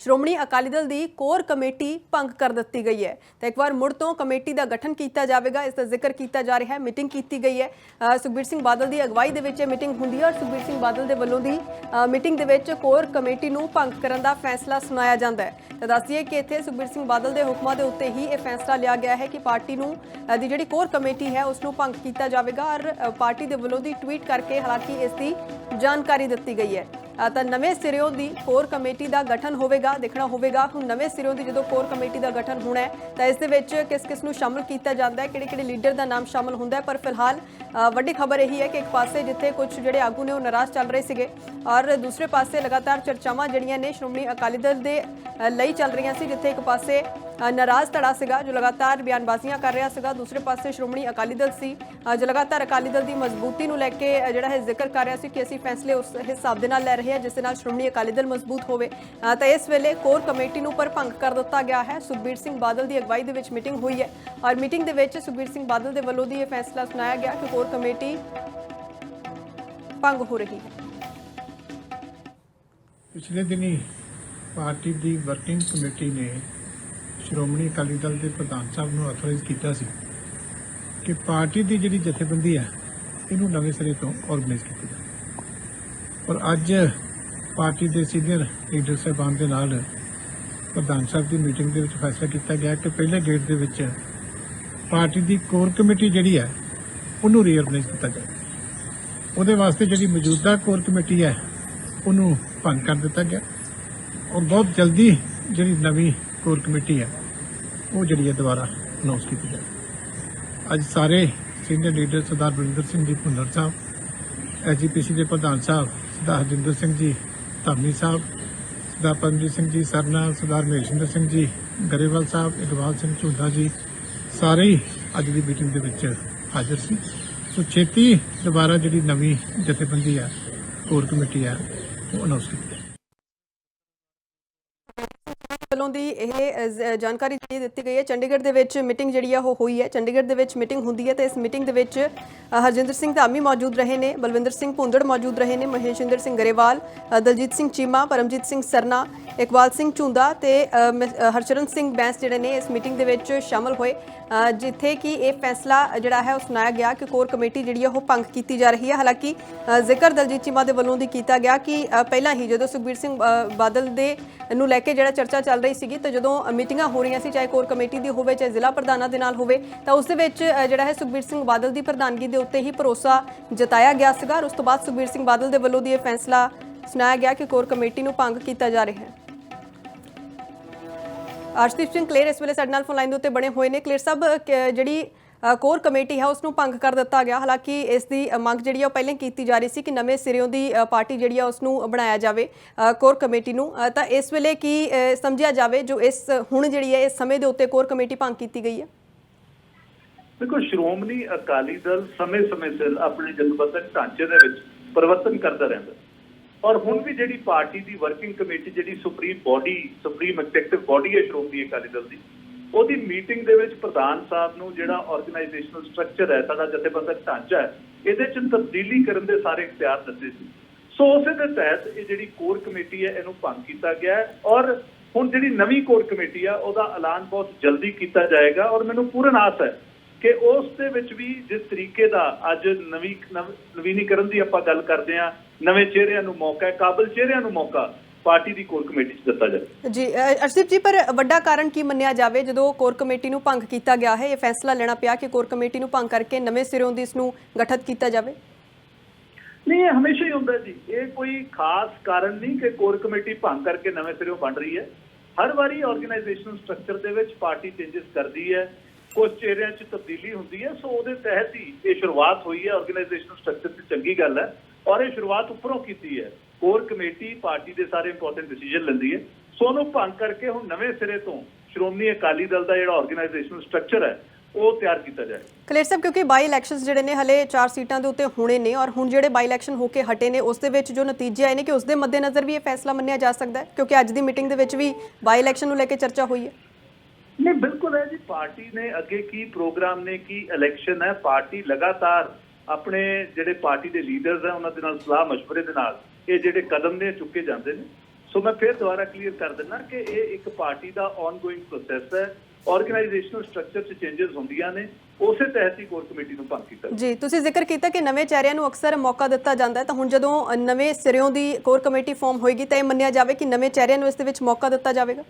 ਸ਼੍ਰੋਮਣੀ ਅਕਾਲੀ ਦਲ ਦੀ core committee ਭੰਗ ਕਰ ਦਿੱਤੀ ਗਈ ਹੈ। ਤਾਂ ਇੱਕ ਵਾਰ ਮੁੜ ਤੋਂ ਕਮੇਟੀ ਦਾ ਗਠਨ ਕੀਤਾ ਜਾਵੇਗਾ, ਇਸ ਦਾ ਜ਼ਿਕਰ ਕੀਤਾ ਜਾ ਰਿਹਾ ਹੈ, ਮੀਟਿੰਗ ਕੀਤੀ ਗਈ ਹੈ। ਸੁਖਬੀਰ ਸਿੰਘ ਬਾਦਲ ਦੀ ਅਗਵਾਈ ਦੇ ਵਿੱਚ ਇਹ ਮੀਟਿੰਗ ਹੁੰਦੀ ਹੈ ਔਰ ਸੁਖਬੀਰ ਸਿੰਘ ਬਾਦਲ ਦੇ ਵੱਲੋਂ ਦੀ ਮੀਟਿੰਗ ਦੇ ਵਿੱਚ ਕੋਰ ਕਮੇਟੀ ਨੂੰ ਭੰਗ ਕਰਨ ਦਾ ਫੈਸਲਾ ਸੁਣਾਇਆ ਜਾਂਦਾ ਹੈ। ਤਾਂ ਦੱਸੀਏ ਕਿ ਇੱਥੇ ਸੁਖਬੀਰ ਸਿੰਘ ਬਾਦਲ ਦੇ ਹੁਕਮਾਂ ਦੇ ਉੱਤੇ ਹੀ ਇਹ ਫੈਸਲਾ ਲਿਆ ਗਿਆ ਹੈ ਕਿ ਪਾਰਟੀ ਨੂੰ ਦੀ ਜਿਹੜੀ ਕੋਰ ਕਮੇਟੀ ਹੈ, ਉਸ ਨੂੰ ਭੰਗ ਕੀਤਾ ਜਾਵੇਗਾ ਔਰ ਪਾਰਟੀ ਦੇ ਵੱਲੋਂ ਦੀ ਟਵੀਟ ਕਰਕੇ ਹਾਲਾਂਕਿ ਇਸ ਦੀ ਜਾਣਕਾਰੀ ਦਿੱਤੀ ਗਈ ਹੈ। ਤਾਂ ਨਵੇਂ ਸਿਰਿਓਂ ਦੀ ਕੋਰ ਕਮੇਟੀ ਦਾ ਗਠਨ ਹੋਵੇਗਾ, ਦੇਖਣਾ ਹੋਵੇਗਾ। ਹੁਣ ਨਵੇਂ ਸਿਰਿਓਂ ਦੀ ਜਦੋਂ ਕੋਰ ਕਮੇਟੀ ਦਾ ਗਠਨ ਹੋਣਾ ਹੈ, ਤਾਂ ਇਸ ਦੇ ਵਿੱਚ ਕਿਸ ਕਿਸ ਨੂੰ ਸ਼ਾਮਲ ਕੀਤਾ ਜਾਂਦਾ ਹੈ ਕਿਹੜੇ ਕਿਹੜੇ ਲੀਡਰ ਦਾ ਨਾਮ ਸ਼ਾਮਲ ਹੁੰਦਾ ਹੈ। ਪਰ ਫਿਲਹਾਲ ਵੱਡੀ ਖਬਰ ਇਹੀ ਹੈ ਕਿ ਇੱਕ ਪਾਸੇ ਜਿੱਥੇ ਕੁਝ ਜਿਹੜੇ ਆਗੂ ਨੇ ਉਹ ਨਾਰਾਜ਼ ਚੱਲ ਰਹੇ ਸੀਗੇ, ਔਰ ਦੂਸਰੇ ਪਾਸੇ ਲਗਾਤਾਰ ਚਰਚਾਵਾਂ ਜਿਹੜੀਆਂ ਨੇ ਸ਼੍ਰੋਮਣੀ ਅਕਾਲੀ ਦਲ ਦੇ ਲਈ ਚੱਲ ਰਹੀਆਂ ਸੀ, ਜਿੱਥੇ ਇੱਕ ਪਾਸੇ ਨਾਰਾਜ਼ ਧੜਾ ਸੀਗਾ, ਜੋ ਲਗਾਤਾਰ ਬਿਆਨਬਾਜ਼ੀਆਂ ਕਰ ਰਿਹਾ ਸੀਗਾ। ਦੂਸਰੇ ਪਾਸੇ ਸ਼੍ਰੋਮਣੀ ਅਕਾਲੀ ਦਲ ਸੀ ਜੋ ਲਗਾਤਾਰ ਅਕਾਲੀ ਦਲ ਦੀ ਮਜ਼ਬੂਤੀ ਨੂੰ ਲੈ ਕੇ ਜਿਹੜਾ ਹੈ ਜ਼ਿਕਰ ਕਰ ਰਿਹਾ ਸੀ ਕਿ ਅਸੀਂ ਫੈਸਲੇ ਉਸ ਹਿਸਾਬ ਦੇ ਨਾਲ ਲੈ ਰਹੇ ਹਾਂ, ਜਿਸ ਦੇ ਨਾਲ ਸ਼੍ਰੋਮਣੀ ਅਕਾਲੀ ਦਲ ਮਜ਼ਬੂਤ ਹੋਵੇ। ਤਾਂ ਇਸ ਵੇਲੇ ਕੋਰ ਕਮੇਟੀ ਨੂੰ ਪਰ ਭੰਗ ਕਰ ਦਿੱਤਾ ਗਿਆ ਹੈ। ਸੁਖਬੀਰ ਸਿੰਘ ਬਾਦਲ ਦੀ ਅਗਵਾਈ ਦੇ ਵਿੱਚ ਮੀਟਿੰਗ ਹੋਈ ਹੈ ਔਰ ਮੀਟਿੰਗ ਦੇ ਵਿੱਚ ਸੁਖਬੀਰ ਸਿੰਘ ਬਾਦਲ ਦੇ ਵੱਲੋਂ ਦੀ ਇਹ ਫੈਸਲਾ ਸੁਣਾਇਆ ਗਿਆ ਕਿ ਕੋਰ ਕਮੇਟੀ ਭੰਗ ਹੋ ਰਹੀ ਹੈ। ਪਿਛਲੇ ਦਿਨੀ ਪਾਰਟੀ ਦੀ ਵਰਕਿੰਗ ਕਮੇਟੀ ਨੇ ਸ਼੍ਰੋਮਣੀ ਅਕਾਲੀ ਦਲ ਦੇ ਪ੍ਰਧਾਨ ਸਾਹਿਬ ਨੂੰ ਅਥੋਰਾਈਜ਼ ਕੀਤਾ ਸੀ ਕਿ ਪਾਰਟੀ ਦੀ ਜਿਹੜੀ ਜਥੇਬੰਦੀ ਹੈ, ਇਹਨੂੰ ਨਵੇਂ ਸਿਰੇ ਤੋਂ ਆਰਗੇਨਾਈਜ਼ ਕੀਤੀ ਜਾਵੇ। ਔਰ ਅੱਜ ਪਾਰਟੀ ਦੇ ਸੀਨੀਅਰ ਲੀਡਰ ਸਾਹਿਬਾਨ ਦੇ ਨਾਲ ਪ੍ਰਧਾਨ ਸਾਹਿਬ ਦੀ ਮੀਟਿੰਗ ਦੇ ਵਿੱਚ ਫੈਸਲਾ ਕੀਤਾ ਗਿਆ ਕਿ ਪਹਿਲੇ ਗੇਟ ਦੇ ਵਿੱਚ ਪਾਰਟੀ ਦੀ ਕੋਰ ਕਮੇਟੀ ਜਿਹੜੀ ਹੈ, ਉਹਨੂੰ ਰੀਆਰਗਨਾਈਜ਼ ਕੀਤਾ ਜਾਵੇ। ਉਹਦੇ ਵਾਸਤੇ ਜਿਹੜੀ ਮੌਜੂਦਾ ਕੋਰ ਕਮੇਟੀ ਹੈ, ਉਹਨੂੰ ਭੰਗ ਕਰ ਦਿੱਤਾ ਗਿਆ। ਔਰ ਬਹੁਤ ਜਲਦੀ ਜਿਹੜੀ ਨਵੀਂ ਕੋਰ ਕਮੇਟੀ ਹੈ ਉਹ ਜਿਹੜੀ ਹੈ ਦੁਬਾਰਾ ਅਨਾਉਂਸ ਕੀਤੀ ਜਾਵੇ। ਅੱਜ ਸਾਰੇ ਸੀਨੀਅਰ ਲੀਡਰ ਸਰਦਾਰ ਬਰਿੰਦਰ ਸਿੰਘ ਜੀ ਭੁੰਦਰ ਸਾਹਿਬ ਐਜੀਪੀਸੀ ਦੇ ਪ੍ਰਧਾਨ ਸਾਹਿਬ, ਸਰਦਾਰ ਹਰਜਿੰਦਰ ਸਿੰਘ ਜੀ, ਧਾਮੀ ਸਾਹਿਬ, ਸਰਦਾਰ ਪਰਮਜੀਤ ਸਿੰਘ ਜੀ, ਸਰਨਾ, ਸਰਦਾਰ ਮਹੇਸ਼ਿੰਦਰ ਸਿੰਘ ਜੀ, ਗਰੇਵਾਲ ਸਾਹਿਬ, ਇਕਬਾਲ ਸਿੰਘ ਝੁੰਦਾ ਜੀ, ਸਾਰੇ ਹੀ ਅੱਜ ਦੀ ਮੀਟਿੰਗ ਦੇ ਵਿੱਚ ਹਾਜ਼ਰ ਸੀ। ਸੋ ਛੇਤੀ ਦੁਬਾਰਾ ਜਿਹੜੀ ਨਵੀਂ ਜਥੇਬੰਦੀ ਆ, ਕੋਰ ਕਮੇਟੀ ਆ, ਉਹ ਅਨਾਉਂਸ ਕੀਤੀ ਦੀ ਇਹ ਜਾਣਕਾਰੀ ਜਿਹੜੀ ਦਿੱਤੀ ਗਈ ਹੈ ਚੰਡੀਗੜ੍ਹ ਦੇ ਵਿੱਚ ਮੀਟਿੰਗ ਜਿਹੜੀ ਆ ਉਹ ਹੋਈ ਹੈ। ਚੰਡੀਗੜ੍ਹ ਦੇ ਵਿੱਚ ਮੀਟਿੰਗ ਹੁੰਦੀ ਹੈ ਤੇ ਇਸ ਮੀਟਿੰਗ ਦੇ ਵਿੱਚ ਹਰਜਿੰਦਰ ਸਿੰਘ ਧਾਮੀ ਮੌਜੂਦ ਰਹੇ ਨੇ ਬਲਵਿੰਦਰ ਸਿੰਘ ਭੁੰਦੜ ਮੌਜੂਦ ਰਹੇ ਨੇ ਮਹੇਸ਼ਿੰਦਰ ਸਿੰਘ ਗਰੇਵਾਲ ਦਲਜੀਤ ਸਿੰਘ ਚੀਮਾ ਪਰਮਜੀਤ ਸਿੰਘ ਸਰਨਾ ਇਕਬਾਲ ਸਿੰਘ ਝੁੰਦਾ ਤੇ ਅ, ਹਰਚਰਨ ਸਿੰਘ ਬੈਂਸ ਜਿਹੜੇ ਨੇ ਇਸ ਮੀਟਿੰਗ ਦੇ ਵਿੱਚ ਸ਼ਾਮਲ ਹੋਏ। ਜਿੱਥੇ ਕਿ ਇਹ ਫੈਸਲਾ ਜਿਹੜਾ ਹੈ ਉਹ ਸੁਣਾਇਆ ਗਿਆ ਕਿ ਕੋਰ ਕਮੇਟੀ ਜਿਹੜੀ ਆ ਉਹ ਭੰਗ ਕੀਤੀ ਜਾ ਰਹੀ ਹੈ। ਹਾਲਾਂਕਿ ਜ਼ਿਕਰ ਦਲਜੀਤ ਚੀਮਾ ਦੇ ਵੱਲੋਂ ਦੀ ਕੀਤਾ ਗਿਆ ਕਿ ਪਹਿਲਾਂ ਹੀ ਜਦੋਂ ਸੁਖਬੀਰ ਸਿੰਘ ਬਾਦਲ ਦੇ ਨੂੰ ਲੈ ਕੇ ਜਿਹੜਾ ਚਰਚਾ ਚੱਲ ਰਹੀ ਸੀਗੀ ਤਾਂ ਜਦੋਂ ਮੀਟਿੰਗਾਂ ਹੋ ਰਹੀਆਂ ਸੀ, ਚਾਹੇ ਕੋਰ ਕਮੇਟੀ ਦੀ ਹੋਵੇ, ਚਾਹੇ ਜ਼ਿਲ੍ਹਾ ਪ੍ਰਧਾਨਾਂ ਦੇ ਨਾਲ ਹੋਵੇ, ਤਾਂ ਉਸ ਦੇ ਵਿੱਚ ਜਿਹੜਾ ਹੈ ਸੁਖਬੀਰ ਸਿੰਘ ਬਾਦਲ ਦੀ ਪ੍ਰਧਾਨਗੀ ਦੇ ਉੱਤੇ ਹੀ ਭਰੋਸਾ ਜਤਾਇਆ ਗਿਆ ਸੀਗਾ ਔਰ ਉਸ ਤੋਂ ਬਾਅਦ ਸੁਖਬੀਰ ਸਿੰਘ ਬਾਦਲ ਦੇ ਵੱਲੋਂ ਦੀ ਇਹ ਫੈਸਲਾ ਸੁਣਾਇਆ ਗਿਆ ਕਿ ਕੋਰ ਕਮੇਟੀ ਨੂੰ ਭੰਗ ਕੀਤਾ ਜਾ ਰਿਹਾ ਹੈ। ਅਰਸ਼ਦੀਪ ਸਿੰਘ ਕਲੇਰ ਇਸ ਵੇਲੇ ਸਾਡੇ ਨਾਲ ਫੋਨ ਲਾਈਨ ਦੇ ਉੱਤੇ ਬਣੇ ਹੋਏ ਨੇ। ਕਲੇਰ ਸਾਹਿਬ ਜਿਹੜੀ ਕੋਰ ਕਮੇਟੀ ਹੈ ਉਸ ਨੂੰ ਭੰਗ ਕਰ ਦਿੱਤਾ ਗਿਆ। ਹਾਲਾਂਕਿ ਇਸ ਦੀ ਅ, ਮੰਗ ਜਿਹੜੀ ਆ ਉਹ ਪਹਿਲਾਂ ਹੀ ਕੀਤੀ ਜਾ ਰਹੀ ਸੀ ਕਿ ਨਵੇਂ ਸਿਰਿਓਂ ਦੀ ਅ, ਪਾਰਟੀ ਜਿਹੜੀ ਆ ਉਸ ਨੂੰ ਬਣਾਇਆ ਜਾਵੇ ਅ, ਕੋਰ ਕਮੇਟੀ ਨੂੰ। ਅ, ਤਾਂ ਇਸ ਵੇਲੇ ਕੀ ਅ, ਸਮਝਿਆ ਜਾਵੇ ਜੋ ਇਸ ਹੁਣ ਜਿਹੜੀ ਹੈ ਇਸ ਸਮੇਂ ਦੇ ਉੱਤੇ ਕੋਰ ਕਮੇਟੀ ਭੰਗ ਕੀਤੀ ਗਈ ਹੈ? ਦੇਖੋ ਸ਼੍ਰੋਮਣੀ ਅਕਾਲੀ ਦਲ ਸਮੇਂ-ਸਮੇਂ ਸਿਰ ਆਪਣੇ ਜਨਬੰਧਕ ਢਾਂਚੇ ਦੇ ਵਿੱਚ ਪਰਿਵਰਤਨ ਕਰਦਾ ਰਹਿੰਦਾ। ਔਰ ਹੁਣ ਵੀ ਜਿਹੜੀ ਪਾਰਟੀ ਦੀ ਵਰਕਿੰਗ ਕਮੇਟੀ ਜਿਹੜੀ supreme body supreme executive body ਹੈ ਸ਼੍ਰੋਮਣੀ ਅਕਾਲੀ ਦਲ ਦੀ ਉਹਦੀ ਮੀਟਿੰਗ ਦੇ ਵਿੱਚ ਪ੍ਰਧਾਨ ਸਾਹਿਬ ਨੂੰ ਜਿਹੜਾ ਆਰਗੇਨਾਈਜੇਸ਼ਨਲ ਸਟਰਕਚਰ ਹੈ, ਸਾਡਾ ਜਥੇਬੰਦਕ ਢਾਂਚਾ ਹੈ, ਇਹਦੇ ਚ ਤਬਦੀਲੀ ਕਰਨ ਦੇ ਸਾਰੇ ਇਖਤਿਆਰ ਦਿੱਤੇ ਸੀ। ਸੋ ਉਸੇ ਦੇ ਤਹਿਤ ਇਹ ਜਿਹੜੀ ਕੋਰ ਕਮੇਟੀ ਹੈ, ਇਹਨੂੰ ਭੰਗ ਕੀਤਾ ਗਿਆ ਹੈ ਔਰ ਹੁਣ ਜਿਹੜੀ ਨਵੀਂ ਕੋਰ ਕਮੇਟੀ ਆ, ਉਹਦਾ ਐਲਾਨ ਬਹੁਤ ਜਲਦੀ ਕੀਤਾ ਜਾਏਗਾ ਔਰ ਮੈਨੂੰ ਪੂਰਨ ਆਸ ਹੈ ਕਿ ਉਸ ਦੇ ਵਿੱਚ ਵੀ ਜਿਸ ਤਰੀਕੇ ਦਾ ਅੱਜ ਨਵੀਂ, ਨਵ- ਨਵੀਨੀਕਰਨ ਦੀ ਆਪਾਂ ਗੱਲ ਕਰਦੇ ਆ ਨਵੇਂ ਚਿਹਰਿਆਂ ਨੂੰ ਮੌਕਾ ਹੈ, ਕਾਬਲ ਚਿਹਰਿਆਂ ਨੂੰ ਮੌਕਾ ਪਾਰਟੀ ਦੀ ਕੋਰ ਕਮੇਟੀ 'ਚ ਦਿੱਤਾ ਜਾਏ ਜੀ ਅਰਸ਼ਦੀਪ ਜੀ ਪਰ ਵੱਡਾ ਕਾਰਨ ਕੀ ਮੰਨਿਆ ਜਾਵੇ? ਜਦੋਂ ਕੋਰ ਕਮੇਟੀ ਨੂੰ ਭੰਗ ਕੀਤਾ ਗਿਆ ਹੈ ਇਹ ਫੈਸਲਾ ਲੈਣਾ ਪਿਆ ਕਿ ਕੋਰ ਕਮੇਟੀ ਨੂੰ ਭੰਗ ਕਰਕੇ ਨਵੇਂ ਸਿਰਿਓਂ ਦੀ ਇਸ ਨੂੰ ਗਠਿਤ ਕੀਤਾ ਜਾਵੇ? ਨਹੀਂ ਇਹ ਹਮੇਸ਼ਾ ਹੀ ਹੁੰਦਾ ਜੀ। ਇਹ ਕੋਈ ਖਾਸ ਕਾਰਨ ਨਹੀਂ ਕਿ ਕੋਰ ਕਮੇਟੀ ਭੰਗ ਕਰਕੇ ਨਵੇਂ ਸਿਰੋਂ ਬਣ ਰਹੀ ਹੈ। ਹਰ ਵਾਰੀ ਆਰਗੇਨਾਈਜੇਸ਼ਨਲ ਸਟਰਕਚਰ ਦੇ ਵਿੱਚ ਪਾਰਟੀ ਚੇਂਜਸ ਕਰਦੀ ਹੈ। ਕੁਝ ਚਿਹਰਿਆਂ 'ਚ ਤਬਦੀਲੀ ਹੁੰਦੀ ਹੈ। ਸੋ ਉਹਦੇ ਤਹਿਤ ਹੀ ਇਹ ਸ਼ੁਰੂਆਤ ਹੋਈ ਹੈ। ਆਰਗੇਨਾਈਜੇਸ਼ਨਲ ਸਟਰਕਚਰ ਦੀ ਚੰਗੀ ਗੱਲ ਹੈ। ਔਰ ਇਹ ਸ਼ੁਰੂਆਤ ਉੱਪਰੋਂ ਕੀਤੀ ਹੈ। ਕੋਰ ਕਮੇਟੀ ਪਾਰਟੀ ਦੇ ਸਾਰੇ ਇੰਪੋਰਟੈਂਟ ਡਿਸੀਜਨ ਲੈਂਦੀ ਹੈ। ਸੋ ਉਹਨੂੰ ਭੰਗ ਕਰਕੇ ਹੁਣ ਨਵੇਂ ਸਿਰੇ ਤੋਂ ਸ਼੍ਰੋਮਣੀ ਅਕਾਲੀ ਦਲ ਦਾ ਜਿਹੜਾ ਆਰਗੇਨਾਈਜੇਸ਼ਨਲ ਸਟਰਕਚਰ ਹੈ ਉਹ ਤਿਆਰ ਕੀਤਾ ਜਾਏ। ਕਲੇਰ ਸਾਹਿਬ ਕਿਉਂਕਿ ਬਾਈ ਇਲੈਕਸ਼ਨਸ ਜਿਹੜੇ ਨੇ ਹਲੇ 4 ਸੀਟਾਂ ਦੇ ਉੱਤੇ ਹੋਣੇ ਨੇ ਔਰ ਹੁਣ ਜਿਹੜੇ ਬਾਈ ਇਲੈਕਸ਼ਨ ਹੋ ਕੇ ਹਟੇ ਨੇ ਉਸ ਦੇ ਵਿੱਚ ਜੋ ਨਤੀਜੇ ਆਏ ਨੇ ਕਿ ਉਸ ਦੇ ਮੱਦੇਨਜ਼ਰ ਵੀ ਇਹ ਫੈਸਲਾ ਮੰਨਿਆ ਜਾ ਸਕਦਾ ਹੈ? ਕਿਉਂਕਿ ਅੱਜ ਦੀ ਮੀਟਿੰਗ ਦੇ ਵਿੱਚ ਵੀ ਬਾਈ ਇਲੈਕਸ਼ਨ ਨੂੰ ਲੈ ਕੇ ਚਰਚਾ ਹੋਈ ਹੈ। ਨਹੀਂ ਬਿਲਕੁਲ ਹੈ ਜੀ। ਪਾਰਟੀ ਨੇ ਅੱਗੇ ਕੀ ਪ੍ਰੋਗਰਾਮ ਨੇ ਕੀ ਇਲੈਕਸ਼ਨ ਹੈ ਪਾਰਟੀ ਲਗਾਤਾਰ ਆਪਣੇ ਜਿਹੜੇ ਪਾਰਟੀ ਦੇ ਲੀਡਰਸ ਹੈ ਉਹਨਾਂ ਦੇ ਨਾਲ ਸਲਾਹ مشਵਰੇ ਦੇ ਨਾਲ ਇਹ ਜਿਹੜੇ ਕਦਮ ਨੇ ਚੁੱਕੇ ਜਾਂਦੇ ਨੇ। ਸੋ ਮੈਂ ਫਿਰ ਦੁਬਾਰਾ ਕਲੀਅਰ ਕਰ ਦਿੰਦਾ ਕਿ ਇਹ ਇੱਕ ਪਾਰਟੀ ਦਾ ਆਨਗੋਇੰਗ ਪ੍ਰੋਸੈਸ ਹੈ। ਆਰਗੇਨਾਈਜੇਸ਼ਨਲ ਸਟਰਕਚਰ 'ਚ ਚੇਂਜਸ ਹੁੰਦੀਆਂ ਨੇ। ਉਸੇ ਤਹਿਤ ਹੀ ਕੋਰ ਕਮੇਟੀ ਨੂੰ ਭੰਗ ਕੀਤਾ ਜੀ ਤੁਸੀਂ ਜ਼ਿਕਰ ਕੀਤਾ ਕਿ ਨਵੇਂ ਚਿਹਰਿਆਂ ਨੂੰ ਅਕਸਰ ਮੌਕਾ ਦਿੱਤਾ ਜਾਂਦਾ ਹੈ। ਤਾਂ ਹੁਣ ਜਦੋਂ ਨਵੇਂ ਸਿਰਿਓਂ ਦੀ ਕੋਰ ਕਮੇਟੀ ਫਾਰਮ ਹੋਏਗੀ ਤਾਂ ਇਹ ਮੰਨਿਆ ਜਾਵੇ ਕਿ ਨਵੇਂ ਚਿਹਰਿਆਂ ਨੂੰ ਇਸ ਦੇ ਵਿੱਚ ਮੌਕਾ ਦਿੱਤਾ ਜਾਵੇਗਾ?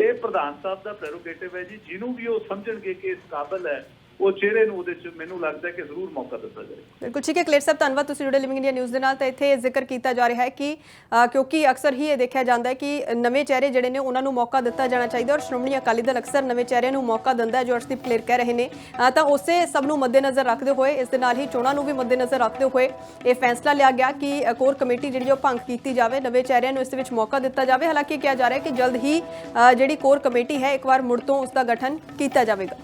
ਇਹ ਪ੍ਰਧਾਨ ਸਾਹਿਬ ਦਾ ਪ੍ਰੈਰੋਗੇਟਿਵ ਹੈ ਜੀ। ਜਿਹਨੂੰ ਵੀ ਉਹ ਸਮਝਣਗੇ ਕਿ ਇਸ ਕਾਬਲ ਹੈ ਉਹ ਚਿਹਰੇ ਨੂੰ ਉਹਦੇ 'ਚ ਮੈਨੂੰ ਲੱਗਦਾ ਕਿ ਜ਼ਰੂਰ ਮੌਕਾ ਦਿੱਤਾ ਜਾਏ। ਬਿਲਕੁਲ ਠੀਕ ਹੈ, ਕਲੇਰ ਸਾਹਿਬ, ਧੰਨਵਾਦ ਤੁਸੀਂ ਜੁੜੇ ਲਿਵਿੰਗ ਇੰਡੀਆ ਨਿਊਜ਼ ਦੇ ਨਾਲ। ਤਾਂ ਇੱਥੇ ਜ਼ਿਕਰ ਕੀਤਾ ਜਾ ਰਿਹਾ ਹੈ ਕਿ ਕਿਉਂਕਿ ਅਕਸਰ ਹੀ ਇਹ ਦੇਖਿਆ ਜਾਂਦਾ ਹੈ ਕਿ ਨਵੇਂ ਚਿਹਰੇ ਜਿਹੜੇ ਨੇ ਉਹਨਾਂ ਨੂੰ ਮੌਕਾ ਦਿੱਤਾ ਜਾਣਾ ਚਾਹੀਦਾ ਔਰ ਸ਼੍ਰੋਮਣੀ ਅਕਾਲੀ ਦਲ ਅਕਸਰ ਨਵੇਂ ਚਿਹਰਿਆਂ ਨੂੰ ਮੌਕਾ ਦਿੰਦਾ ਹੈ, ਜੋ ਅਰਸ਼ਦੀਪ ਕਲੇਰ ਕਹਿ ਰਹੇ ਨੇ। ਤਾਂ ਉਸੇ ਸਭ ਨੂੰ ਮੱਦੇਨਜ਼ਰ ਰੱਖਦੇ ਹੋਏ, ਇਸ ਦੇ ਨਾਲ ਹੀ ਚੋਣਾਂ ਨੂੰ ਵੀ ਮੱਦੇਨਜ਼ਰ ਰੱਖਦੇ ਹੋਏ ਇਹ ਫੈਸਲਾ ਲਿਆ ਗਿਆ ਕਿ ਕੋਰ ਕਮੇਟੀ ਜਿਹੜੀ ਉਹ ਭੰਗ ਕੀਤੀ ਜਾਵੇ, ਨਵੇਂ ਚਿਹਰਿਆਂ ਨੂੰ ਇਸ ਦੇ ਵਿੱਚ ਮੌਕਾ ਦਿੱਤਾ ਜਾਵੇ। ਹਾਲਾਂਕਿ ਕਿਹਾ ਜਾ ਰਿਹਾ ਹੈ ਕਿ ਜਲਦ ਹੀ ਜਿਹੜੀ ਕੋਰ ਕਮੇਟੀ ਹੈ, ਇੱਕ ਵਾਰ ਮੁੜ ਤੋਂ ਉਸ ਦਾ ਗਠਨ ਕੀਤਾ ਜਾਵੇਗਾ।